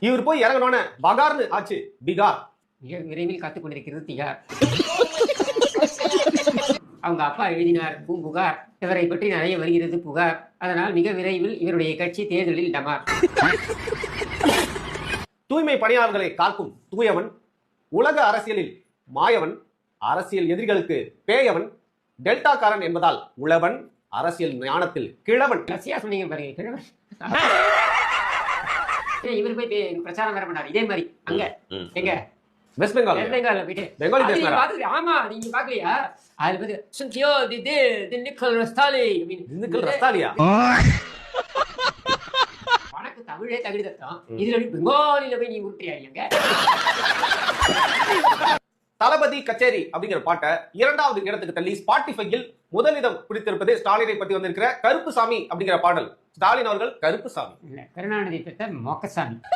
இவர் போய் இறங்கணும்னு. பகார்னு ஆச்சு. பிகார். மிக விரைவில் காத்துக் கொண்டிருக்கிறது திகார். அவங்க அப்பா எழுதினார் பூம்புகார் இவரை பற்றி நிறைய வருகிறது புகார். அதனால் மிக விரைவில் இவருடைய கட்சி தேர்தலில் டமார். தூய்மை பணியாளர்களை காக்கும் தூயவன் உலக அரசியலில் மாயவன் அரசியல் எதிரிகளுக்கு பேயவன் டெல்டாக்காரன் என்பதால் உழவன் அரசியல் ஞானத்தில் கிழவன். ரஷ்யா சொன்னீங்க பாருங்க கிழவன். இவர் போய் பிரச்சாரம் வேற பண்ணாரு இதே மாதிரி. அங்க. எங்க? வெஸ்ட் பெங்கால் வெஸ்ட் பெங்கால்ல போயிட்டு. பெங்காலி பேசுறாரா? ஆமா நீங்க பாக்கலையா அது வந்து சுந்தியோ தி தி தி நிக்கல் ரஸ்தாலி. திண்டுக்கல் ரஸ்தாலியா? உனக்கு தமிழே தகுதி தத்தம். இதுல போய் பெங்காலில போய் நீ உருட்டியாங்க தளபதி கச்சேரி அப்படிங்கிற பாட்டை இரண்டாவது இடத்துக்கு தள்ளி ஸ்பாட்டிஃபையில் முதலிடம் பிடித்திருப்பது ஸ்டாலினை பத்தி வந்திருக்கிற கருப்புசாமி அப்படிங்கிற பாடல். ஸ்டாலின் அவர்கள் கருப்புசாமி. சாமி கருணாநிதி பெற்ற மொக்கசாமி.